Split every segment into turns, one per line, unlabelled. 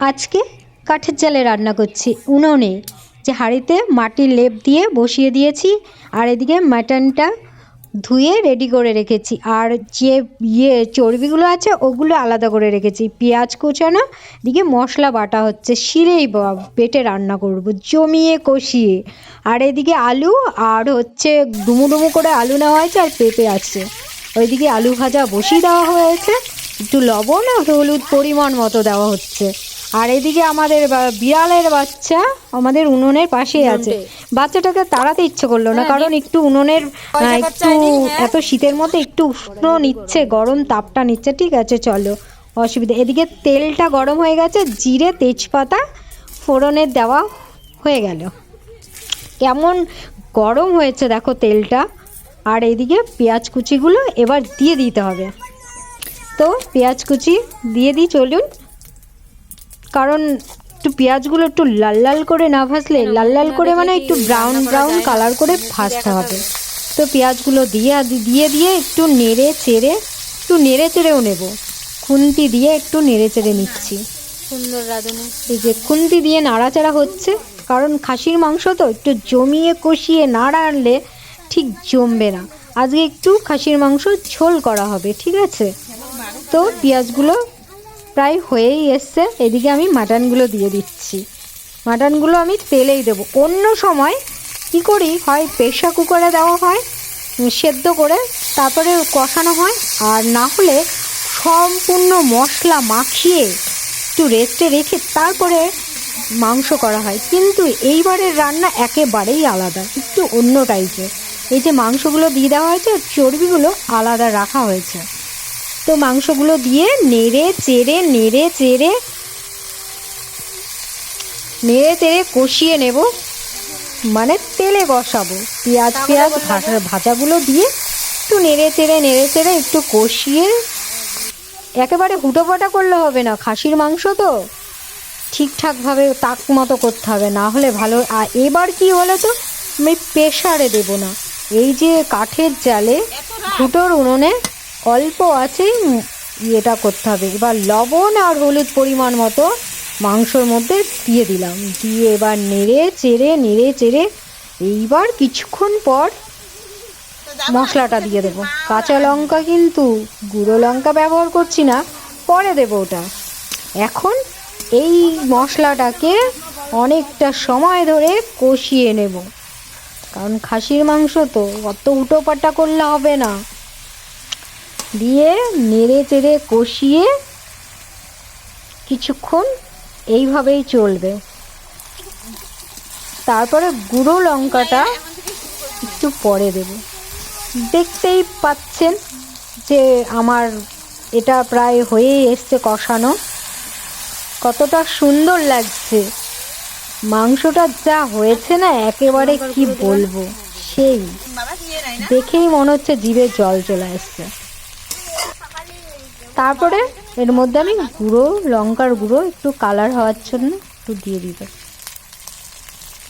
আজকে কাঠের জালে রান্না করছি। উনুনে যে হাঁড়িতে মাটির লেপ দিয়ে বসিয়ে দিয়েছি, আর এদিকে মাটনটা ধুয়ে রেডি করে রেখেছি। আর যে ইয়ে চর্বিগুলো আছে, ওগুলো আলাদা করে রেখেছি। পেঁয়াজ কুচানো দিকে মশলা বাটা হচ্ছে। শিরেই বেটে রান্না করব, জমিয়ে কষিয়ে। আর এদিকে আলু, আর হচ্ছে ডুমু ডুমু করে আলু নেওয়া হয়েছে, আর পেঁপে আছে। ওইদিকে আলু ভাজা বসিয়ে দেওয়া হয়েছে। একটু লবণ আর হলুদ পরিমাণ মতো দেওয়া হচ্ছে। আর এদিকে আমাদের বিড়ালের বাচ্চা আমাদের উনুনের পাশেই আছে। বাচ্চাটাকে তাড়াতে ইচ্ছে করল না কারণ একটু উনুনের একটু এত শীতের মধ্যে একটু উষ্ণ নিচ্ছে গরম তাপটা নিচ্ছে ঠিক আছে চলো। অসুবিধা। এদিকে তেলটা গরম হয়ে গেছে জিরে তেজপাতা ফোড়নের দেওয়া হয়ে গেল। কেমন গরম হয়েছে দেখো তেলটা। আর এদিকে পেঁয়াজ কুচিগুলো এবার দিয়ে দিতে হবে। তো পেঁয়াজ কুচি দিয়ে দিই চলুন। কারণ একটু পেঁয়াজগুলো একটু লাল লাল করে না ভাজলে লাল লাল করে মানে একটু ব্রাউন ব্রাউন কালার করে ভাজতে হবে। তো পেঁয়াজগুলো দিয়ে দিয়ে দিয়ে একটু নেড়ে চেড়ে একটু নেড়ে চেড়েও নেব। খুন্তি দিয়ে একটু নেড়ে চেড়ে নিচ্ছি।
সুন্দর রাঁধুনি।
এই যে খুন্তি দিয়ে নাড়াচাড়া হচ্ছে কারণ খাসির মাংস তো একটু জমিয়ে কষিয়ে না রাড়লে ঠিক জমবে না। আজকে একটু খাসির মাংস ঝোল করা হবে ঠিক আছে? তো পেঁয়াজগুলো প্রায় হয়েই এসছে। এদিকে আমি মাটনগুলো দিয়ে দিচ্ছি। মাটনগুলো আমি তেলেই দেবো। অন্য সময় কি করি, হয় প্রেশার কুকারে দেওয়া হয় সেদ্ধ করে তারপরে কষানো হয়। আর না হলে সম্পূর্ণ মশলা মাখিয়ে একটু রেস্টে রেখে তারপরে মাংস করা হয়। কিন্তু এইবারের রান্না একেবারেই আলাদা, একটু অন্য টাইপের এই যে মাংসগুলো দিয়ে দেওয়া হয়েছে, চর্বিগুলো আলাদা রাখা হয়েছে। তো মাংসগুলো দিয়ে নেড়ে চেড়ে নেড়ে চেড়ে নেড়ে চেড়ে কষিয়ে নেব। মানে তেলে বসাবো। পেঁয়াজ পেঁয়াজ ভাজা ভাজাগুলো দিয়ে একটু নেড়ে চেড়ে নেড়ে চেড়ে একটু কষিয়ে একেবারে হুটোপাটা করলে হবে না। খাসির মাংস তো ঠিকঠাকভাবে তাক মতো করতে হবে না হলে ভালো। আর এবার কি হলো তো? আমি প্রেশারে দেবো না। এই যে কাঠের জালে ঘুটোর উনুনে অল্প আছেই ইয়েটা করতে হবে। এবার লবণ আর হলুদ পরিমাণ মতো মাংসর মধ্যে দিয়ে দিলাম। দিয়ে এবার নেড়ে চেড়ে নেড়ে চেড়ে এইবার কিছুক্ষণ পর মশলাটা দিয়ে দেবো। কাঁচা লঙ্কা কিন্তু, গুঁড়ো লঙ্কা ব্যবহার করছি না, পরে দেবো ওটা। এখন এই মশলাটাকে অনেকটা সময় ধরে কষিয়ে নেব। কারণ খাসির মাংস তো, অত উটোপাটা করলে হবে না। দিয়ে নেড়ে চেড়ে কষিয়ে কিছুক্ষণ এইভাবেই চলবে। তারপরে গুঁড়ো লঙ্কাটা একটু পরে দেব। দেখতেই পাচ্ছেন যে আমার এটা প্রায় হয়েই এসছে কষানো। কতটা সুন্দর লাগছে। মাংসটা যা হয়েছে না একেবারে কি বলব, সেই। দেখেই মনে হচ্ছে জিভে জল চলে আসছে। তারপরে এর মধ্যে আমি গুঁড়ো লঙ্কার গুঁড়ো একটু কালার হওয়ার জন্য একটু দিয়ে দিতে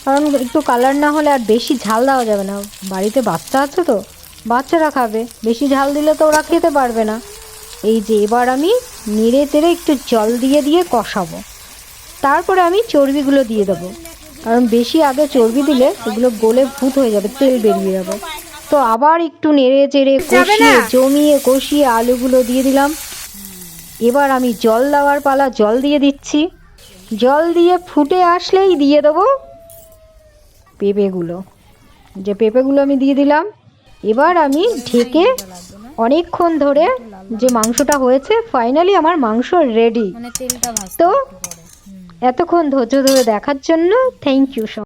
কারণ একটু কালার না হলে আর বেশি ঝাল দেওয়া যাবে না। বাড়িতে বাচ্চা আছে তো বাচ্চারা খাবে। বেশি ঝাল দিলে তো ওরা খেতে পারবে না। এই যে এবার আমি নেড়ে তেড়ে একটু জল দিয়ে দিয়ে কষাবো। তারপরে আমি চর্বিগুলো দিয়ে দেবো। কারণ বেশি আগে চর্বি দিলে এগুলো গলে ভূত হয়ে যাবে তেল বেরিয়ে যাবে। তো আবার একটু নেড়ে চেড়ে কষিয়ে জমিয়ে কষিয়ে আলুগুলো দিয়ে দিলাম। এবার আমি জল দেওয়ার পালা জল দিয়ে দিচ্ছি। জল দিয়ে ফুটে আসলেই দিয়ে দেবো পেঁপেগুলো। যে পেঁপেগুলো আমি দিয়ে দিলাম এবার আমি ঢেকে অনেকক্ষণ ধরে যে মাংসটা হয়েছে ফাইনালি আমার মাংস রেডি
মানে
তো এতক্ষণ ধৈর্য ধরে দেখার জন্য থ্যাংক ইউ সো